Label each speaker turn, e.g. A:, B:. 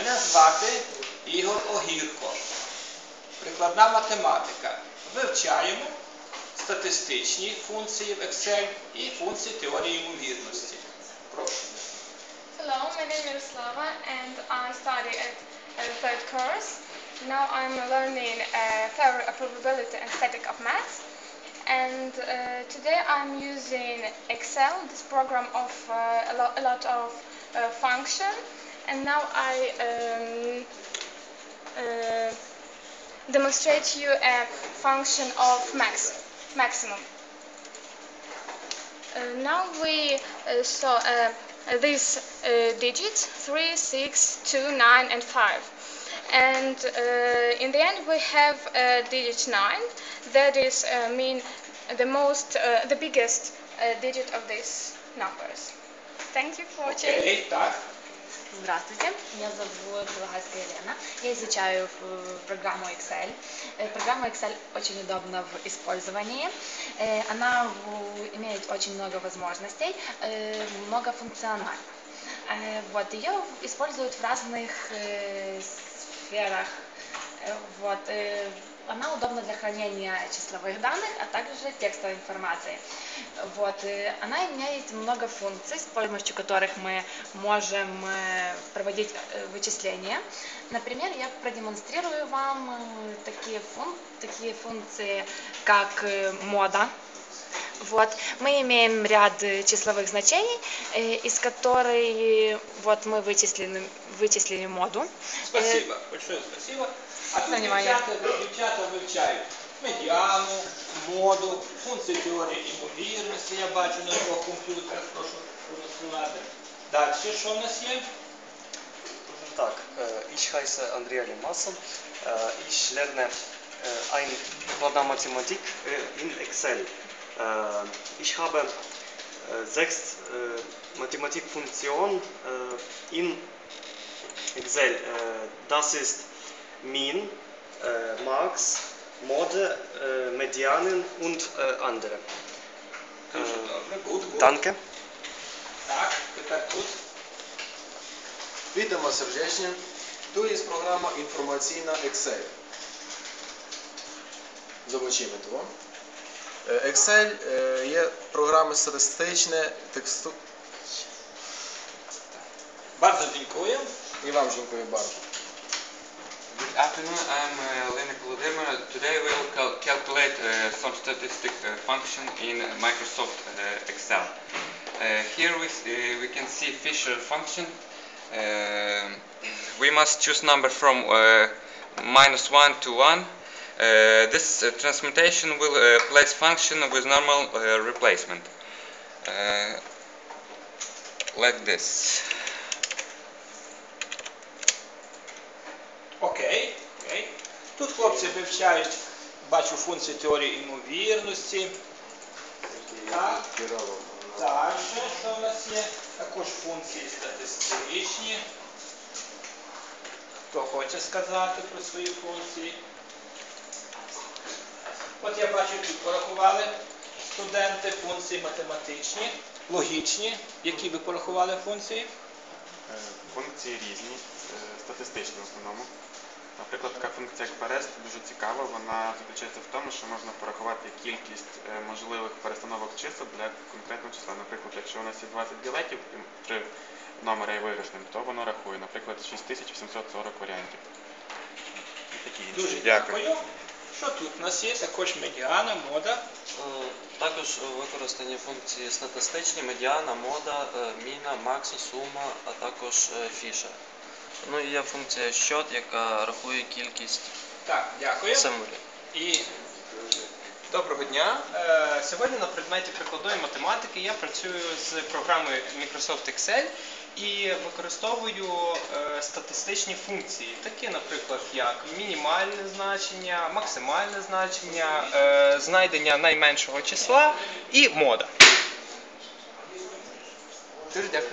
A: Мене звати Ігор Огірко. Прикладна математика. Вивчаємо статистичні функції в Excel і функції теорії ймовірності. Прошу.
B: Hello, my name is Slava and I study at uh, third course. Now I'm learning uh, theory of probability and static of maths. And uh, today I'm using Excel, this program of uh, a, lo- a lot of uh, function. and now I um, uh, demonstrate you a function of max, maximum. Uh, now we uh, saw uh, these uh, digits 3, 6, 2, 9 and 5 and uh, in the end we have digit 9 that is mean the most the biggest digit of these numbers. Thank you for watching.
A: Okay,
C: Здравствуйте, меня зовут Лагайская Елена. Я изучаю э, программу Excel. Э, Программа Excel очень удобна в использовании. Э, Она имеет очень много возможностей, многофункциональна. Вот, ее используют в разных сферах. Вот, она удобна для хранения числовых данных, а также текстовой информации. Вот, э, она имеет много функций, с помощью которых мы можем э, проводить э, вычисления. Например, я продемонстрирую вам такие, фун- такие функции, как мода. Вот. Мы имеем ряд числовых значений, из которых вот мы вычислили, вычислили моду.
A: Спасибо. Большое спасибо. А тут
C: Внимание.
A: дівчата, дівчата вивчають медіану, моду, функції теорії ймовірності. Я бачу на двох комп'ютерах, прошу продемонструвати. Далі, що в нас є?
D: Tag, äh, ich heiße Andrea Limassen. Äh, Ich lerne ein Programm Mathematik äh, in Excel. Äh, Ich habe äh, sechs Mathematikfunktionen in Excel. Äh, Das ist Min, äh, Max, Mode, äh, Medianen und äh, andere. Е.
A: Good, good.
D: Danke.
A: Так, тепер тут.
E: Вітаємо сердечно. Tu jest programa informacyjna Excel. Zobaczymy to. E, Excel e, є програма статистичне, тексту.
A: Bardzo dziękuję.
F: Good afternoon, I'm uh, Lena Kolodema. Today we will cal calculate uh, some statistic uh, function in Microsoft uh, Excel. Uh, here we, uh, we can see Fisher function. Uh, we must choose number from minus 1 to 1. this transmutation will place function with normal replacement. like this.
A: Тут хлопці вивчають, бачу, функції теорії ймовірності. Так. Далі, що в нас є? Також функції статистичні. Хто хоче сказати про свої функції? От я бачу, тут порахували студенти функції математичні, логічні. Які ви порахували функції?
G: Е, Функції різні, е, статистичні в основному. Наприклад, така функція як перест дуже цікава. Вона заключається в тому, що можна порахувати кількість е, можливих перестановок чисел для конкретного числа. Наприклад, якщо у нас є 20 білетів, три номери є виграшним, то воно рахує, наприклад, 6840 варіантів. І такі інші.
A: Дуже дякую. Що тут у нас є? Також медіана, мода.
D: Е, Також використані функції статистичні, медіана, мода, е, міна, макса, сума, а також фішер. Ну і є функція щот, яка рахує кількість
A: Так, дякую.
D: символів.
A: І
H: Доброго дня. Е, Сьогодні на предметі прикладної математики я працюю з програмою Microsoft Excel і використовую е, статистичні функції, такі, наприклад, як мінімальне значення, максимальне значення, е, знайдення найменшого числа і мода. Дуже дякую.